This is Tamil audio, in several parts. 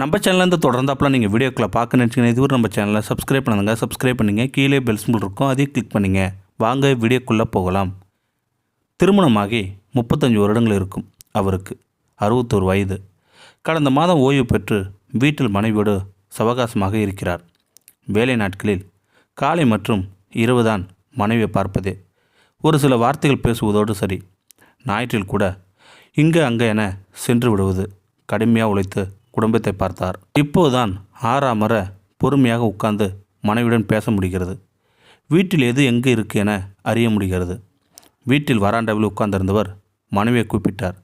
நம்ம சேனல்லேருந்து தொடர்ந்தாப்பில் நீங்கள் வீடியோக்களை பார்க்க நினச்சிங்கன்னா இதுவரை நம்ம சேனலை சப்ஸ்கிரைப் பண்ணுங்க சப்ஸ்கிரைப் பண்ணுங்க. கீழே பெல் சிம்பிள் இருக்கும் அதையும் கிளிக் பண்ணுங்க. வாங்க வீடியோக்குள்ளே போகலாம். திருமணமாகி முப்பத்தஞ்சு வருடங்கள் இருக்கும் அவருக்கு. அறுபத்தோரு வயது. கடந்த மாதம் ஓய்வு பெற்று வீட்டில் மனைவியோடு சவகாசமாக இருக்கிறார். வேலை நாட்களில் காலை மற்றும் இரவுதான் மனைவியை பார்ப்பதே. ஒரு சில வார்த்தைகள் பேசுவதோடு சரி. ஞாயிற்றில் கூட இங்கே அங்கே என சென்று விடுவது கடுமையாக உழைத்து குடும்பத்தை பார்த்தார். இப்போதுதான் ஆறாமற பொறுமையாக உட்கார்ந்து மனைவியுடன் பேச முடிகிறது. வீட்டில் எது எங்கே இருக்கு என அறிய முடிகிறது. வீட்டில் வராண்டாவில் உட்கார்ந்திருந்தவர் மனைவியை கூப்பிட்டார்.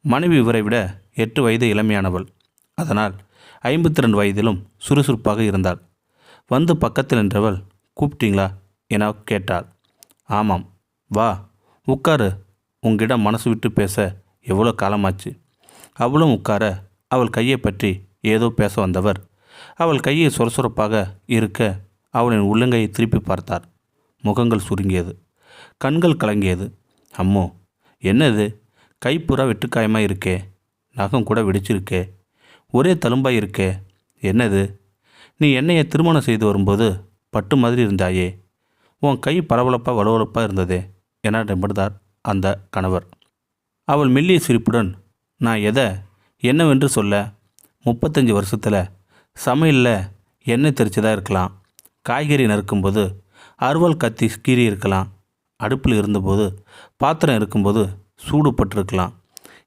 மனைவி இவரை விட எட்டு வயது இளமையானவள். அதனால் ஐம்பத்தி ரெண்டு வயதிலும் சுறுசுறுப்பாக இருந்தாள். வந்து பக்கத்தில் நின்றவள் கூப்பிட்டீங்களா? என கேட்டாள். ஆமாம். வா உட்காரு. உங்கிடம் மனசு விட்டு பேச எவ்வளோ காலமாச்சு? அவளும் உட்கார அவள் கையை பற்றி ஏதோ பேச வந்தவர். அவள் கையை சொரசொரப்பாக இருக்க அவளின் உள்ளங்கையை திருப்பி பார்த்தார். முகங்கள் சுருங்கியது. கண்கள் கலங்கியது. அம்மோ என்னது? கைப்புறா வெட்டுக்காயமாக இருக்கே. நகம் கூட வெடிச்சிருக்கே. ஒரே தழும்பாக இருக்கே. என்னது? நீ என்னையை திருமணம் செய்து வரும்போது பட்டு மாதிரி இருந்தாயே. உன் கை பளபளப்பாக வலுவலப்பாக இருந்ததே என நிமிர்ந்தார் அந்த கணவர். அவள் மெல்லிய சிரிப்புடன் நான் எதை என்னவென்று சொல்ல முப்பத்தஞ்சு வருஷத்தில் சமையலில் எண்ணெய் தெரிச்சதாக இருக்கலாம். காய்கறி நறுக்கும்போது அறுவல் கத்தி கீறி இருக்கலாம். அடுப்பில் இருந்தபோது பாத்திரம் இருக்கும்போது சூடுபட்டிருக்கலாம்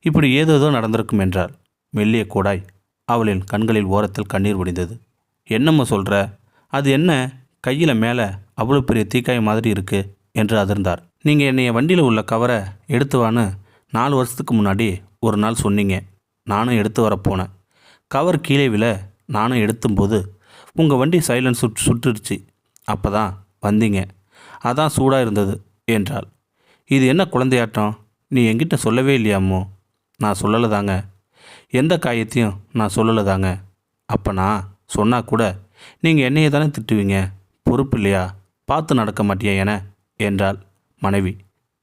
இப்படி ஏதேதோ நடந்திருக்கும் என்றால் மெல்லிய கூடாய் அவளின் கண்களில் ஓரத்தில் கண்ணீர் வடிந்தது. என்னம்மா சொல்கிற அது என்ன? கையில் மேலே அவ்வளோ பெரிய தீக்காய் மாதிரி இருக்குது என்று அதிர்ந்தார். நீங்கள் என்னைய வண்டியில் உள்ள கவரை எடுத்து வான்னு நாலு வருஷத்துக்கு முன்னாடி ஒரு நாள் சொன்னீங்க. நானும் எடுத்து வரப்போனேன் கவர் கீழே விழ நானும் எடுத்தும்போது உங்கள் வண்டி சைலன்ஸ் சுட் சுட்டுருச்சு. அப்போ தான் வந்தீங்க. அதான் சூடாக இருந்தது என்றாள். இது என்ன குழந்தையாட்டம்? நீ என்கிட்ட சொல்லவே இல்லையாம்மோ நான் சொல்லலை தாங்க எந்த காயத்தையும் நான் சொல்லலை தாங்க அப்போ நான் சொன்னால் கூட நீங்கள் என்னையை தானே திட்டுவீங்க. பொறுப்பு இல்லையா? பார்த்து நடக்க மாட்டியா என? என்றாள் மனைவி.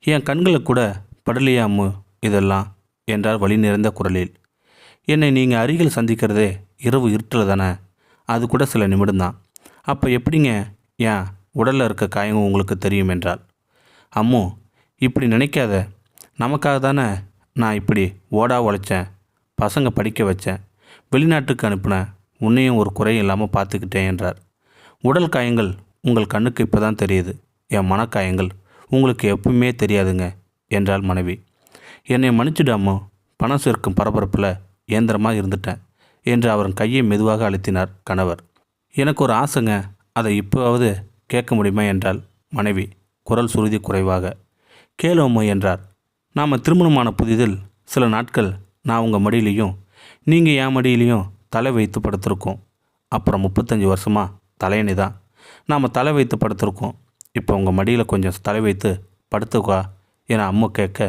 என் கண்களை கூட படலையா இதெல்லாம்? என்றார் வழி நிறைந்த குரலில். என்னை நீங்கள் அருகில் சந்திக்கிறதே இரவு இருட்டில் தானே? அது கூட சில நிமிடம்தான். அப்போ எப்படிங்க ஏன் உடலில் இருக்க காயம் உங்களுக்கு தெரியும் என்றால் அம்மு இப்படி நினைக்காத. நமக்காக தானே நான் இப்படி ஓடா உழைச்சேன் பசங்க படிக்க வச்சேன் வெளிநாட்டுக்கு அனுப்பினேன் உன்னையும் ஒரு குறையும் இல்லாமல் பார்த்துக்கிட்டேன் என்றார். உடல் காயங்கள் உங்கள் கண்ணுக்கு இப்போ தான் தெரியுது. என் மனக்காயங்கள் உங்களுக்கு எப்பவுமே தெரியாதுங்க என்றாள் மனைவி. என்னை மன்னிச்சுடாமோ பணம் சேர்க்கும் பரபரப்பில் இயந்திரமாக இருந்துட்டேன் என்று அவரின் கையை மெதுவாக அழுத்தினார் கணவர். எனக்கு ஒரு ஆசைங்க. அதை இப்போவாவது கேட்க முடியுமா? என்றால் மனைவி குரல் சுருதி குறைவாக. கேளுமோ என்றார். நாம் திருமணமான புதிதில் சில நாட்கள் நான் உங்கள் மடியிலையும் நீங்கள் என் மடியிலையும் தலை வைத்து படுத்திருக்கோம். அப்புறம் முப்பத்தஞ்சு வருஷமாக தலையணி தான். நாம் தலை வைத்து படுத்திருக்கோம். இப்போ உங்கள் மடியில் கொஞ்சம் தலை வைத்து படுத்துக்கா என அம்மா கேட்க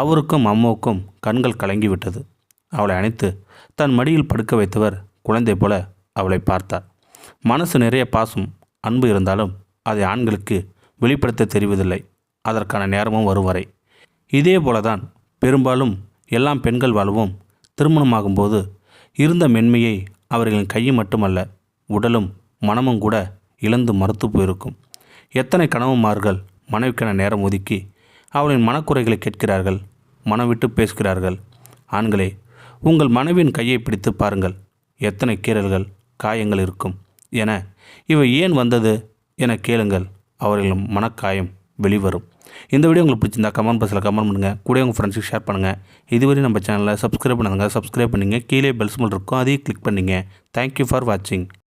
அவருக்கும் அம்மாவுக்கும் கண்கள் கலங்கி விட்டது அவளை அணைத்து தன் மடியில் படுக்க வைத்தவர் குழந்தை போல அவளை பார்த்தார். மனசு நிறைய பாசம் அன்பு இருந்தாலும் அதை ஆண்களுக்கு வெளிப்படுத்த தெரிவதில்லை. அதற்கான நேரமும் வரும் வரை. இதே போலதான் பெரும்பாலும் எல்லாம் பெண்கள் வாழ்வும் திருமணமாகும்போது இருந்த மென்மையை அவர்களின் கையும் மட்டுமல்ல உடலும் மனமும் கூட இழந்து மறுத்து போயிருக்கும். எத்தனை கணவன்மார்கள் மனைவிக்கென நேரம் ஒதுக்கி அவளின் மனக்குறைகளை கேட்கிறார்கள் மனம் விட்டு பேசுகிறார்கள். ஆண்களே உங்கள் மனைவியின் கையை பிடித்து பாருங்கள். எத்தனை கீறல்கள் காயங்கள் இருக்கும் என. இவை ஏன் வந்தது என கேளுங்கள். அவர்களின் மனக்காயம் வெளிவரும். இந்த வீடியோ உங்களுக்கு பிடிச்சிருந்தா கமெண்ட் பாக்ஸில் கமெண்ட் பண்ணுங்கள் கூட உங்கள் ஃப்ரெண்ட்ஸுக்கு ஷேர் பண்ணுங்கள் இதுவரை நம்ம சேனலில் சப்ஸ்கிரைப் பண்ணுங்கள் சப்ஸ்கிரைப் பண்ணிங்க. கீழே பெல் சிம்பிள் இருக்கும். அதையும் கிளிக் பண்ணிங்க. தேங்க்யூ ஃபார் வாட்சிங்